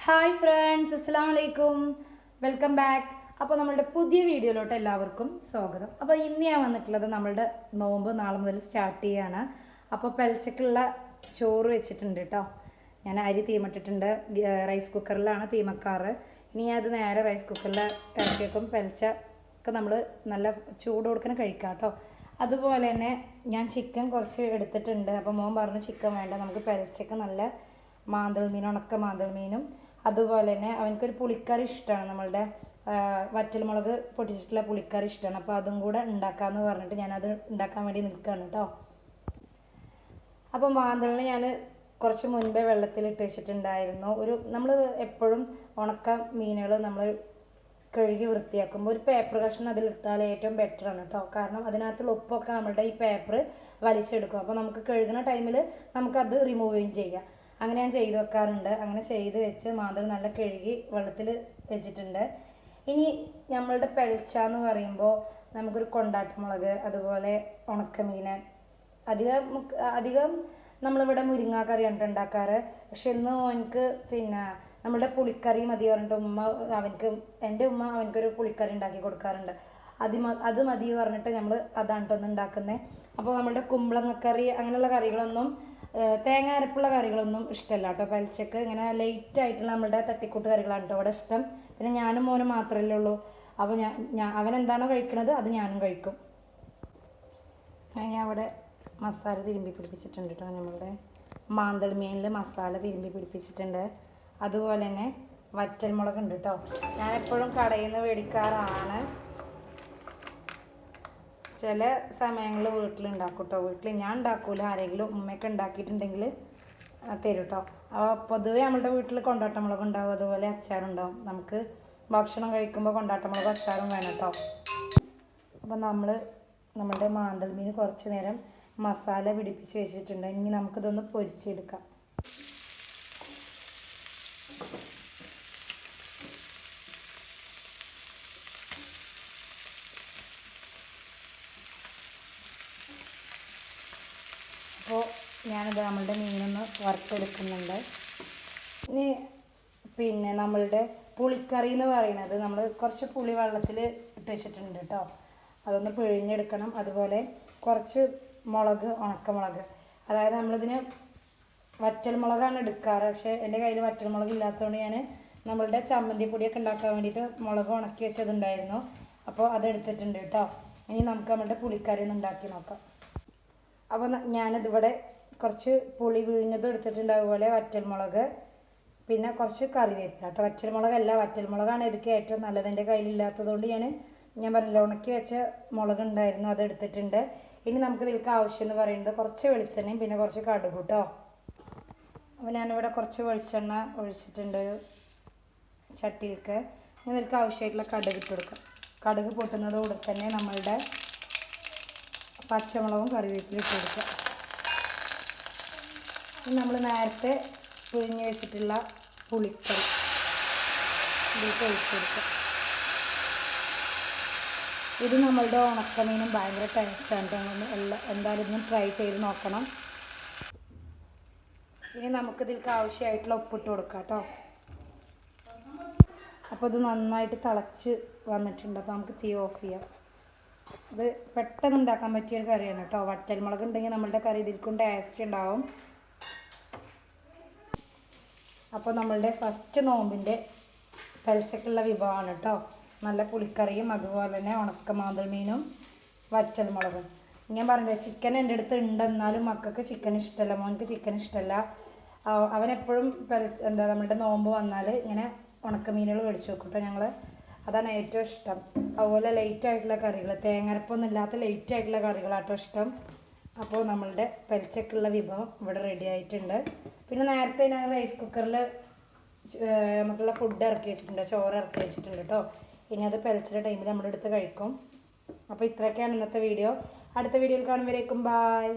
Hi friends അസ്സാം വലൈക്കും welcome back അപ്പോൾ നമ്മളുടെ പുതിയ വീഡിയോയിലോട്ട് എല്ലാവർക്കും സ്വാഗതം. അപ്പോൾ ഇന്ന് ഞാൻ വന്നിട്ടുള്ളത് നമ്മളുടെ നോമ്പ് നാളെ മുതൽ സ്റ്റാർട്ട് ചെയ്യാണ്. അപ്പോൾ പെൽച്ചക്കുള്ള ചോറ് വെച്ചിട്ടുണ്ട് കേട്ടോ ഞാൻ അരി തീമിട്ടിട്ടുണ്ട് റൈസ് കുക്കറിലാണ് തീമക്കാറ് ഇനി അത് നേരെ റൈസ് കുക്കറിൽ ഇറക്കി വെക്കും പെൽച്ച ഒക്കെ നമ്മൾ നല്ല ചൂട് കൊടുക്കണം കഴിക്കാം കേട്ടോ അതുപോലെ തന്നെ ഞാൻ ചിക്കൻ കുറച്ച് എടുത്തിട്ടുണ്ട്. അപ്പോൾ മോൻ പറഞ്ഞു ചിക്കൻ വേണ്ട. നമുക്ക് പെൽച്ചക്ക് നല്ല മാന്തൾ മീൻ ഉണക്ക മാന്തൾ മീനും. അതുപോലെ തന്നെ അവനക്കൊരു പുളിക്കറി ഇഷ്ടമാണ് നമ്മളുടെ വറ്റൽ വറ്റൽമുളക് പൊട്ടിച്ചിട്ടുള്ള പുളിക്കറി ഇഷ്ടമാണ് അപ്പോൾ അതും കൂടെ ഉണ്ടാക്കാമെന്ന് പറഞ്ഞിട്ട് ഞാനത് ഉണ്ടാക്കാൻ വേണ്ടി നിൽക്കുകയാണ് കേട്ടോ അപ്പോൾ മാന്തളിന് ഞാൻ കുറച്ച് മുൻപേ വെള്ളത്തിലിട്ട് വെച്ചിട്ടുണ്ടായിരുന്നു. ഒരു നമ്മൾ എപ്പോഴും ഉണക്ക മീനുകൾ നമ്മൾ കഴുകി വൃത്തിയാക്കുമ്പോൾ ഒരു പേപ്പർ കഷ്ണം അതിലിട്ടാൽ ഏറ്റവും ബെറ്റർ ആണ് കേട്ടോ കാരണം അതിനകത്തുള്ള ഉപ്പൊക്കെ നമ്മളുടെ ഈ പേപ്പർ വലിച്ചെടുക്കും. അപ്പോൾ നമുക്ക് കഴുകുന്ന ടൈമിൽ നമുക്കത് റിമൂവ് ചെയ്യും. അങ്ങനെ ഞാൻ ചെയ്ത് വെക്കാറുണ്ട്. അങ്ങനെ ചെയ്ത് വെച്ച് മാന്തൾ നല്ല കഴുകി വെള്ളത്തിൽ വെച്ചിട്ടുണ്ട്. ഇനി നമ്മളുടെ പെൽച്ച എന്ന് പറയുമ്പോൾ നമുക്കൊരു കൊണ്ടാട്ടമുളക് അതുപോലെ ഉണക്കമീൻ അധികം അധികം നമ്മളിവിടെ മുരിങ്ങാക്കറിയാണ് ഉണ്ടാക്കാറ് പക്ഷെ ഇന്ന് എനിക്ക് പിന്നെ നമ്മുടെ പുളിക്കറി മതി പറഞ്ഞിട്ട് ഉമ്മ അവനക്ക് എന്റെ ഉമ്മ അവനക്കൊരു പുളിക്കറി ഉണ്ടാക്കി കൊടുക്കാറുണ്ട്. അത് അത് മതി പറഞ്ഞിട്ട് നമ്മൾ അതാണ് ട്ടോ ഇന്ന് ഉണ്ടാക്കുന്നത് അപ്പോൾ നമ്മുടെ കുമ്പളങ്ങക്കറി അങ്ങനെയുള്ള കറികളൊന്നും തേങ്ങ അരപ്പുള്ള കറികളൊന്നും ഇഷ്ടമല്ല കേട്ടോ പലിച്ചക്ക് ഇങ്ങനെ ലൈറ്റ് ആയിട്ടുള്ള നമ്മുടെ തട്ടിക്കൂട്ട് കറികളാണ് കേട്ടോ ഇവിടെ ഇഷ്ടം. പിന്നെ ഞാനും മോനും മാത്രമല്ലേ ഉള്ളൂ. അപ്പോൾ ഞാൻ ഞാൻ അവൻ എന്താണോ കഴിക്കണത് അത് ഞാനും കഴിക്കും. ഞാൻ അവിടെ മസാല തിരുമ്പി പിടിപ്പിച്ചിട്ടുണ്ട് കേട്ടോ നമ്മളുടെ മാന്തൾ മീനിൽ മസാല തിരുമ്പി പിടിപ്പിച്ചിട്ടുണ്ട്. അതുപോലെ തന്നെ വറ്റൽമുളക് ഉണ്ട് കേട്ടോ ഞാൻ എപ്പോഴും കടയിൽ നിന്ന് മേടിക്കാറാണ് ചില സമയങ്ങളിൽ വീട്ടിലുണ്ടാക്കും കേട്ടോ വീട്ടിൽ ഞാൻ ഉണ്ടാക്കൂല ആരെങ്കിലും ഉമ്മയൊക്കെ ഉണ്ടാക്കിയിട്ടുണ്ടെങ്കിൽ തരും കേട്ടോ അപ്പോൾ പൊതുവേ നമ്മളുടെ വീട്ടിൽ കൊണ്ടാട്ടമുളക് ഉണ്ടാവും അതുപോലെ അച്ചാറുണ്ടാവും. നമുക്ക് ഭക്ഷണം കഴിക്കുമ്പോൾ കൊണ്ടാട്ടമുളക് അച്ചാറും വേണം കേട്ടോ അപ്പോൾ നമ്മൾ നമ്മുടെ മാന്തൽ മീൻ കുറച്ച് നേരം മസാല പിടിപ്പിച്ച് വെച്ചിട്ടുണ്ട്. ഇനി നമുക്കിതൊന്ന് പൊരിച്ചെടുക്കാം. അപ്പോൾ ഞാനിത് നമ്മളുടെ മീനൊന്ന് വറുത്തെടുക്കുന്നുണ്ട്. ഇനി പിന്നെ നമ്മളുടെ പുളിക്കറി എന്ന് പറയുന്നത് നമ്മൾ കുറച്ച് പുളി വെള്ളത്തിൽ ഇട്ട് വെച്ചിട്ടുണ്ട് കേട്ടോ അതൊന്ന് പിഴിഞ്ഞെടുക്കണം. അതുപോലെ കുറച്ച് മുളക് ഉണക്കമുളക്. അതായത് നമ്മളിതിന് വറ്റൽമുളകാണ് എടുക്കാറ്. പക്ഷേ എന്റെ കയ്യിൽ വറ്റൽമുളക് ഇല്ലാത്തതുകൊണ്ട് ഞാൻ നമ്മളുടെ ചമ്മന്തി പൊടിയൊക്കെ ഉണ്ടാക്കാൻ വേണ്ടിയിട്ട് മുളക് ഉണക്കി വെച്ചതുണ്ടായിരുന്നു. അപ്പോൾ അതെടുത്തിട്ടുണ്ട് കേട്ടോ. ഇനി നമുക്ക് നമ്മളുടെ പുളിക്കറി ഒന്ന് ഉണ്ടാക്കി നോക്കാം. അപ്പോൾ ഞാനിതിവിടെ കുറച്ച് പുളി വിഴിഞ്ഞതും എടുത്തിട്ടുണ്ട്. അതുപോലെ വറ്റൽമുളക് പിന്നെ കുറച്ച് കറിവേപ്പില കേട്ടോ. വറ്റൽമുളകല്ല വറ്റൽമുളകാണ് ഇതൊക്കെ ഏറ്റവും നല്ലത്. എന്റെ കയ്യിലില്ലാത്തതുകൊണ്ട് ഞാൻ ഞാൻ പറഞ്ഞില്ല ഉണക്കി വെച്ച മുളക് ഉണ്ടായിരുന്നു അതെടുത്തിട്ടുണ്ട് ഇനി നമുക്ക് ഇതിൽക്ക് ആവശ്യം എന്ന് പറയുന്നത് കുറച്ച് വെളിച്ചെണ്ണയും പിന്നെ കുറച്ച് കടുക് അപ്പോൾ ഞാനിവിടെ കുറച്ച് വെളിച്ചെണ്ണ ഒഴിച്ചിട്ടുണ്ട് ചട്ടിയിലേക്ക്. ഇതിലേക്ക് ആവശ്യമായിട്ടുള്ള കടുക് ഇട്ട് കൊടുക്കാം. കടുക് പൊട്ടുന്നതോടെ തന്നെ നമ്മളുടെ പച്ചമുളകും കറിവേപ്പിലും ഇട്ട് കൊടുക്കുക നമ്മൾ നേരത്തെ പുഴിഞ്ഞ് വെച്ചിട്ടുള്ള പുളിക്കറി ഇതിലേക്ക് ഒഴിച്ച് കൊടുക്കുക ഇത് നമ്മളുടെ ഉണക്കമീനും ഭയങ്കര ടേസ്റ്റാണ് എന്തായാലും ട്രൈ ചെയ്ത് നോക്കണം. ഇനി നമുക്കിതിലേക്ക് ആവശ്യമായിട്ടുള്ള ഉപ്പിട്ട് കൊടുക്കാം കേട്ടോ അപ്പോൾ ഇത് നന്നായിട്ട് തിളച്ച് വന്നിട്ടുണ്ട്. അപ്പോൾ നമുക്ക് തീ ഓഫ് ചെയ്യാം. ഇത് പെട്ടെന്ന് ഉണ്ടാക്കാൻ പറ്റിയ ഒരു കറിയാണ് കേട്ടോ. വറ്റൽമുളക് ഉണ്ടെങ്കിൽ നമ്മളുടെ കറി ഇതിൽക്കും ടേസ്റ്റ് ഉണ്ടാവും. അപ്പോൾ നമ്മളുടെ ഫസ്റ്റ് നോമ്പിന്റെ പലിച്ചക്കുള്ള വിഭവമാണ് കേട്ടോ. നല്ല പുളിക്കറിയും അതുപോലെ തന്നെ ഉണക്ക മാന്തൾ മീനും വറ്റൽമുളകും ഞാൻ പറഞ്ഞില്ല ചിക്കൻ എന്റെ അടുത്ത് ഉണ്ടെന്നാലും മക്കൾക്ക് ചിക്കൻ ഇഷ്ടമല്ല മോനക്ക് ചിക്കൻ ഇഷ്ടമല്ല. അവനെപ്പോഴും എപ്പോഴും എന്താ നമ്മുടെ നോമ്പ് വന്നാൽ ഇങ്ങനെ ഉണക്കമീനുകൾ മേടിച്ച് വെക്കും. കേട്ടോ ഞങ്ങൾ അതാണ് ഏറ്റവും ഇഷ്ടം. അതുപോലെ ലൈറ്റ് ആയിട്ടുള്ള കറികൾ തേങ്ങരപ്പൊന്നും ഇല്ലാത്ത ലൈറ്റ് ആയിട്ടുള്ള കറികളാട്ടോ ഇഷ്ടം. അപ്പോൾ നമ്മളുടെ പരിച്ചക്കുള്ള വിഭവം ഇവിടെ റെഡി ആയിട്ടുണ്ട്. പിന്നെ നേരത്തെ ഞാൻ റൈസ് കുക്കറിൽ നമുക്കുള്ള ഫുഡ് ഇറക്കി വെച്ചിട്ടുണ്ട്. ചോറ് ഇറക്കി വെച്ചിട്ടുണ്ട് കേട്ടോ. ഇനി അത് പെലച്ചിന്റെ ടൈമിൽ നമ്മളെടുത്ത് കഴിക്കും. അപ്പോൾ ഇത്രയൊക്കെയാണ് ഇന്നത്തെ വീഡിയോ അടുത്ത വീഡിയോയിൽ കാണുമ്പോഴേക്കും ബായ്.